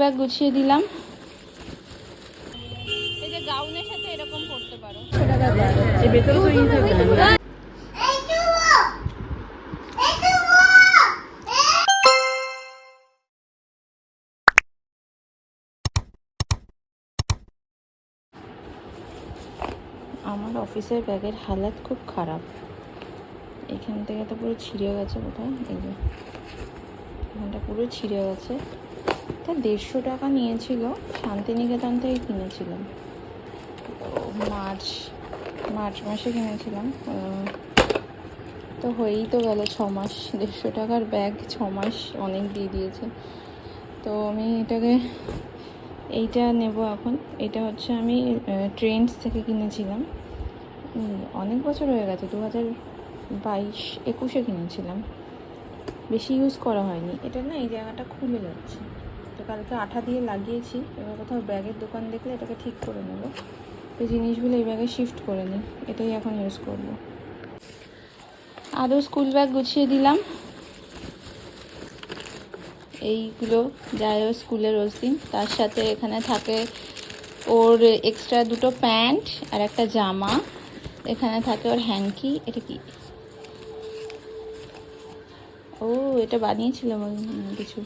Bag গুছিয়ে দিলাম। এই যে গাউনের সাথে এরকম পড়তে পারো। এই ভেতরে তো ই থাকবে না আমার অফিসের ব্যাগের হালাত খুব খারাপ। এখান থেকে তো পুরো ছিঁড়ে গেছে কোথায় এই যে এখানটা পুরো ছিঁড়ে গেছে। তা দেড়শো টাকা নিয়েছিল শান্তিনিকেতন থেকে কিনেছিলাম। মার্চ মার্চ মাসে কিনেছিলাম। তো হয়েই তো গেল ছ মাস, দেড়শো টাকার ব্যাগ ছ মাস অনেক দিয়ে দিয়েছে। তো আমি এটাকে, এইটা নেব এখন। এটা হচ্ছে আমি ট্রেন্ডস থেকে কিনেছিলাম। অনেক বছর হয়ে গেছে দু হাজার বাইশ, একুশে কিনেছিলাম। বেশি ইউজ করা হয়নি। এটা না এই জায়গাটা খুলে যাচ্ছে। কালকে আঠা দিয়ে লাগিয়েছি। এবার কোথাও ব্যাগের দোকান দেখলে এটাকে ঠিক করে নেব। তো জিনিসগুলো এই ব্যাগে শিফট করে নিই এটাই এখন ইউজ করব। আদৌ স্কুল ব্যাগ গুছিয়ে দিলাম। এইগুলো যায় ও স্কুলে রোজ দিন তার সাথে এখানে থাকে ওর এক্সট্রা দুটো প্যান্ট আর একটা জামা। এখানে থাকে ওর হ্যাঙ্কি এটা কি? ও, এটা বানিয়েছিল হয় কিছু।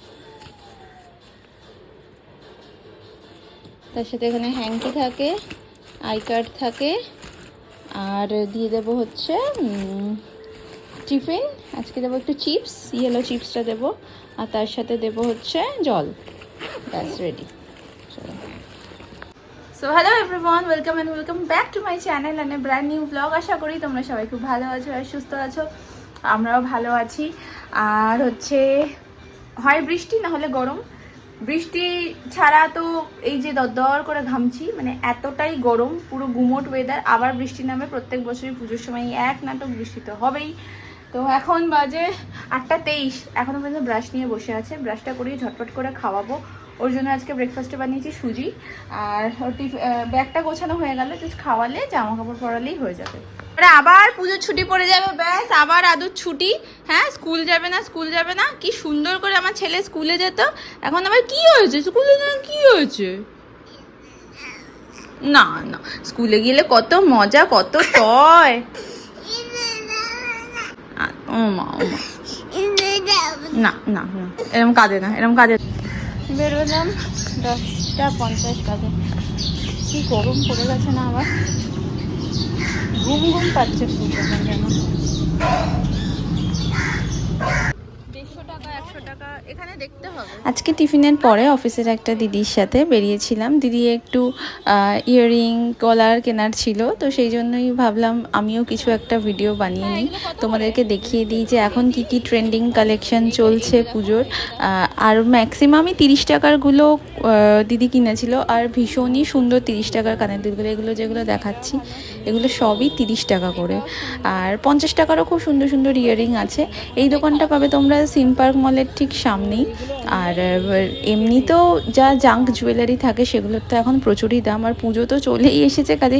তার সাথে এখানে হ্যাঙ্কি থাকে, আই কার্ড থাকে, আর দিয়ে দেবো হচ্ছে টিফিন। আজকে দেবো একটু চিপস ইয়েলো চিপসটা দেবো, আর তার সাথে দেবো হচ্ছে জল। ব্যাস ready so hello everyone welcome and welcome back to my channel and brand new blog আশা করি তোমরা সবাই খুব ভালো আছো আর সুস্থ আছো। আমরাও ভালো আছি। আর হচ্ছে, হয় বৃষ্টি না হলে গরম। বৃষ্টি ছাড়া তো এই যে দর করে ঘামছি মানে এতটাই গরম, পুরো গুমোট ওয়েদার আবার বৃষ্টি নামে প্রত্যেক বছরই পুজোর সময় এক নাটক বৃষ্টি তো হবেই। তো এখন বাজে আটটা তেইশ এখনও পর্যন্ত ব্রাশ নিয়ে বসে আছে ব্রাশটা করেই ঝটপট করে খাওয়াবো। ওর জন্য আজকে ব্রেকফাস্টে বানিয়েছি সুজি, আর ওর ব্যাগটা গোছানো হয়ে গেল জাস্ট খাওয়ালে জামা কাপড় পরালেই হয়ে যাবে। এবারে আবার পুজোর ছুটি পড়ে যাবে, ব্যাস, আবার আদুর ছুটি। হ্যাঁ স্কুল যাবে না, স্কুল যাবে না। কি সুন্দর করে আমার ছেলে স্কুলে যেত। এখন আবার কি হয়েছে? স্কুলে না, কি হয়েছে? না না, স্কুলে গেলে কত মজা, কত টয়। ও মা না না না এরকম কাঁদে না এরকম কাঁদে বেরোলাম, দশটা পঞ্চাশ বাজে। কি গরম পড়ে গেছে না আবার? ঘুম ঘুম পাচ্ছে খুব এখন যেন দেড়শো টাকা একশো টাকা এখানে দেখতে হবে। আজকে টিফিনের পরে অফিসের একটা দিদির সাথে বেরিয়েছিলাম। দিদি একটু ইয়াররিং কলার কেনার ছিল তো সেই জন্যই ভাবলাম আমিও কিছু একটা ভিডিও বানিয়ে নিই। তোমাদেরকে দেখিয়ে দিই যে এখন কি কি ট্রেন্ডিং কালেকশন চলছে পুজোর। আর ম্যাক্সিমামই তিরিশ টাকারগুলো দিদি কিনেছিল আর ভীষণই সুন্দর তিরিশ টাকার কানের দুলগুলো এগুলো যেগুলো দেখাচ্ছি, এগুলো সবই তিরিশ টাকা করে। আর পঞ্চাশ টাকারও খুব সুন্দর সুন্দর ইয়াররিং আছে। এই দোকানটা পাবে তোমরা সিম পার্ক মলের ঠিক সামনেই। আর এমনিতেও যা জাঙ্ক জুয়েলারি থাকে সেগুলোর তো এখন প্রচুরই দাম। আর পুজো তো চলেই এসেছে, কাজে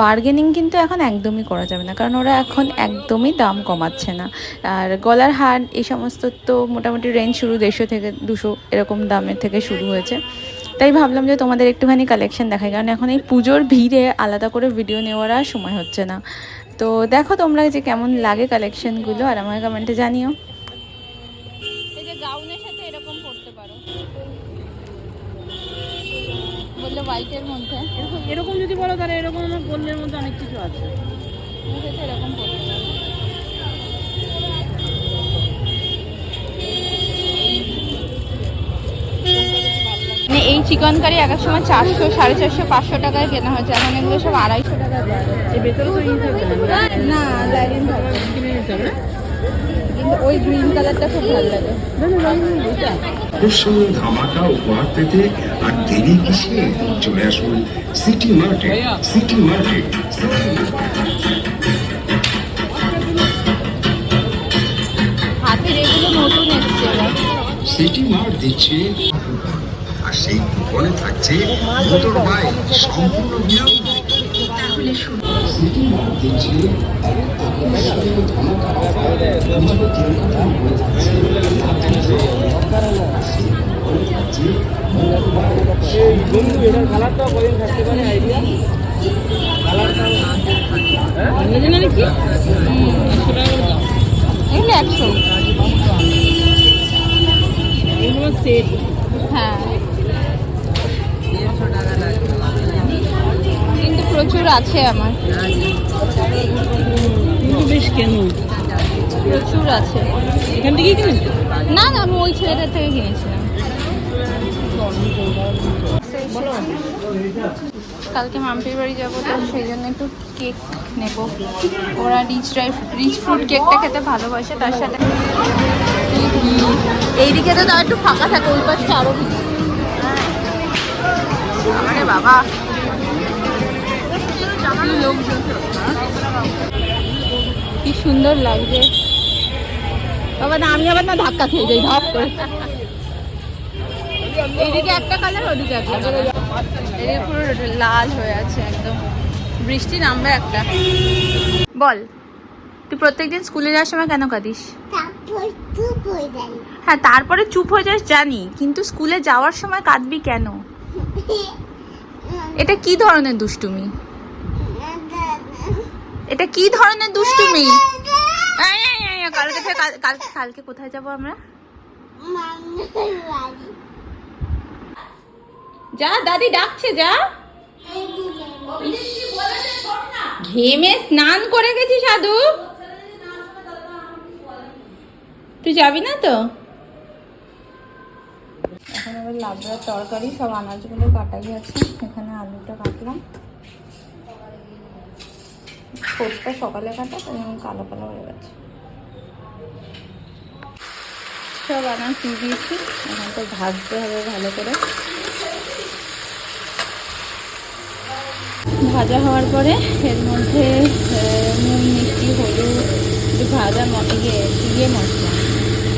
বার্গেনিং কিন্তু এখন একদমই করা যাবে না। কারণ ওরা এখন একদমই দাম কমাচ্ছে না। আর গলার হার এই সমস্ত তো মোটামুটি রেঞ্জ শুরু দেড়শো থেকে দুশো এরকম দামের থেকে শুরু হয়েছে। তাই ভাবলাম যে তোমাদের একটুখানি কালেকশন দেখাই কারণ এখন এই পুজোর ভিড়ে আলাদা করে ভিডিও নেওয়ার আর সময় হচ্ছে না। তো দেখো তোমরা যে কেমন লাগে কালেকশনগুলো আর আমাকে কমেন্টে জানিও। এই যে গাউনের সাথে এরকম পড়তে পারো। বললে হোয়াইটের মধ্যে। এরকম এরকম যদি বলো তাহলে এরকম আমার গোল্ডের মধ্যে অনেক কিছু আছে। এরকম পড়তে পারো। এই চিকন কারি এক এক সময় চারশো সাড়ে চারশো পাঁচশো টাকায় কেনা হয়েছে। এখন এগুলো সব আড়াইশো টাকা না কিন্তু ওই গ্রিন কালারটা খুব ভালো লাগে। না, না, রং নেই, এটা। আকর্ষণ ধামাকা উপহার পেতে আর দেরি কিসে? চলে আসুন সিটি মার্কেট সিটি মার্কেট হাতের এগুলো নতুন এসছে। সিটি মার্ট দিচ্ছে। আর সেই কুপনে থাকছে মোটর বাইক সম্পূর্ণ বিনামূল্যে তাহলে শুনুন বন্ধু এটার কালারটা কদিন থাকতে পারে আইডিয়া কালারটা এগুলো একশো সেট হ্যাঁ প্রচুর আছে আমার। বেশ কেন? প্রচুর আছে। এখান থেকেই কিনেছো? না না আমি ওই ছেলেটার থেকে কিনেছিলাম। কালকে মাম্পির বাড়ি যাব তো সেই জন্য একটু কেক নেব। ওরা রিচ ড্রাই রিচ ফ্রুট কেকটা খেতে ভালোবাসে তার সাথে এইদিকে তো তাও একটু ফাঁকা থাকে ওই পাশটা আরও বেশি। বাবা। কি সুন্দর লাগছে। বাবা না আমি আবার না ধাক্কা খেয়ে যাই ধাপ করে। এইদিকে একটা কালার ওদিকে একটা কালার এদিকে পুরো লাল হয়ে আছে একদম। বৃষ্টি নামবে একটা। বল তুই প্রত্যেকদিন স্কুলে যাওয়ার সময় কেন কাঁদিস? হ্যাঁ তারপরে চুপ হয়ে যাস জানি। কিন্তু স্কুলে যাওয়ার সময় কাঁদবি কেন? এটা কি ধরনের দুষ্টুমি? এটা কি ধরনের দুষ্টুমি? কালকে কালকে কালকে কোথায় যাব আমরা? যা, দাদি ডাকছে, যা। ঘেমে স্নান করে গেছি, সাধু। তুই যাবি না তো? এখন আবার লাবড়ার তরকারি সব আনাজগুলো কাটাই আছে। এখানে আলুটা কাটলাম। ছোটটা সকালে কাটা আমি কালো কালো হয়ে গেছে। সব আনাজ দিয়ে দিয়েছি, এখন তো ভাজতে হবে ভালো করে। ভাজা হওয়ার পরে এর মধ্যে নুন, মিষ্টি, হলুদ ভাজা ইয়ে দিয়ে মশলা,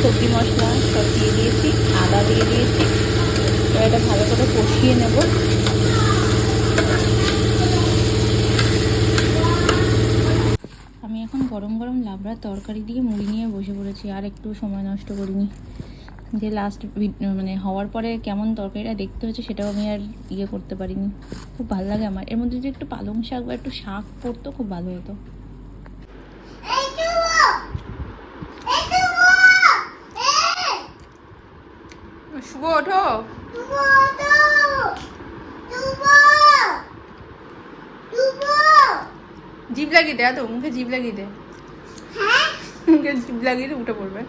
সবজি মশলা সব দিয়ে দিয়েছি, আদা দিয়ে দিয়েছি। এবার এটা ভালো করে কষিয়ে নেব আমি এখন গরম গরম লাবড়ার তরকারি দিয়ে মুড়ি নিয়ে বসে পড়েছি, আর একটু সময় নষ্ট করিনি। যে লাস্ট মানে হওয়ার পরে কেমন তরকারিটা দেখতে হচ্ছে সেটাও আমি আর ইয়ে করতে পারিনি। খুব ভালো লাগে আমার। এর মধ্যে যদি একটু পালং শাক বা একটু শাক পড়তো, খুব ভালো হতো। শুভ ওঠো। তো লাগিয়ে দে, এত মুখে জিভ লাগিয়ে দে। হ্যাঁ মুখে জিভ লাগিয়ে উঠে পড়বে।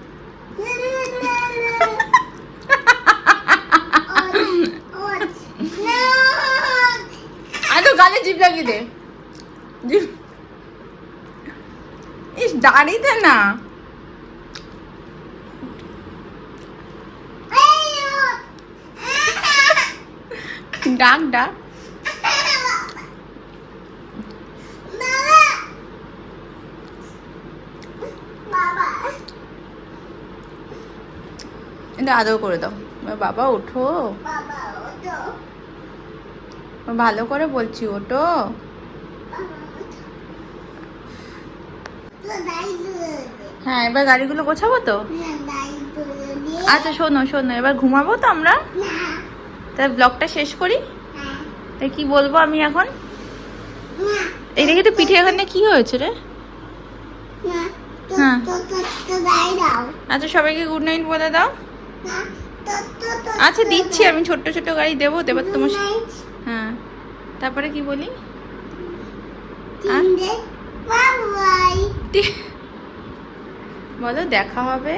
আর গালে জিভ লাগিয়ে দে। জিভ। ইস, দাঁড়িয়ে না। ডাক ডাক। এটা আদৌ করে দাও বাবা ওঠো ভালো করে বলছি ওটো হ্যাঁ এবার গাড়িগুলো গোছাবো তো আচ্ছা শোনো শোনো এবার ঘুমাবো তো আমরা তাই ব্লগটা শেষ করি তাই কি বলব আমি এখন এই দেখে তো পিঠে এখানে কি হয়েছে রে হ্যাঁ। আচ্ছা সবাইকে গুড নাইট বলে দাও আচ্ছা দিচ্ছি আমি ছোট্ট ছোট গাড়ি দেবো দেবো তোমার হ্যাঁ। তারপরে কি বলি? বলো দেখা হবে।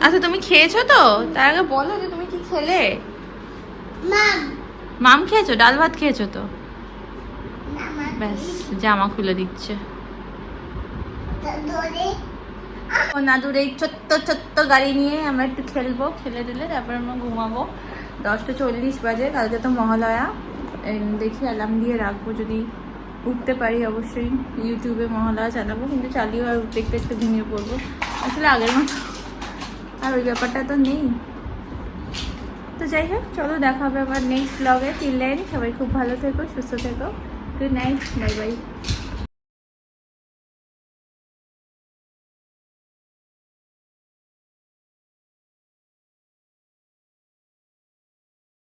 আচ্ছা তুমি খেয়েছো তো? তার আগে বলো যে তুমি কি খেলে? মাম মাম খেয়েছো? ডাল ভাত খেয়েছো তো? ব্যাস জামা খুলে দিচ্ছে। ধরে ও নাদুর এই ছোট্ট ছোট্ট গাড়ি নিয়ে আমরা একটু খেলব, খেলে দিলে তারপর আমরা ঘুমাবো। দশটা চল্লিশ বাজে, কালকে তো মহালয়া। দেখি অ্যালার্ম দিয়ে রাখব যদি উঠতে পারি অবশ্যই। ইউটিউবে মহালয়া চালাবো, কিন্তু চালিয়েও আর দেখতে একটু ঘুমিয়ে পড়ব। আসলে আগের মতো আর ওই ব্যাপারটা তো নেই। তো যাই হোক, চলো দেখা হবে আবার নেক্সট ব্লগে টিল লাইন সবাই খুব ভালো থেকো, সুস্থ থেকো। Good night bye bye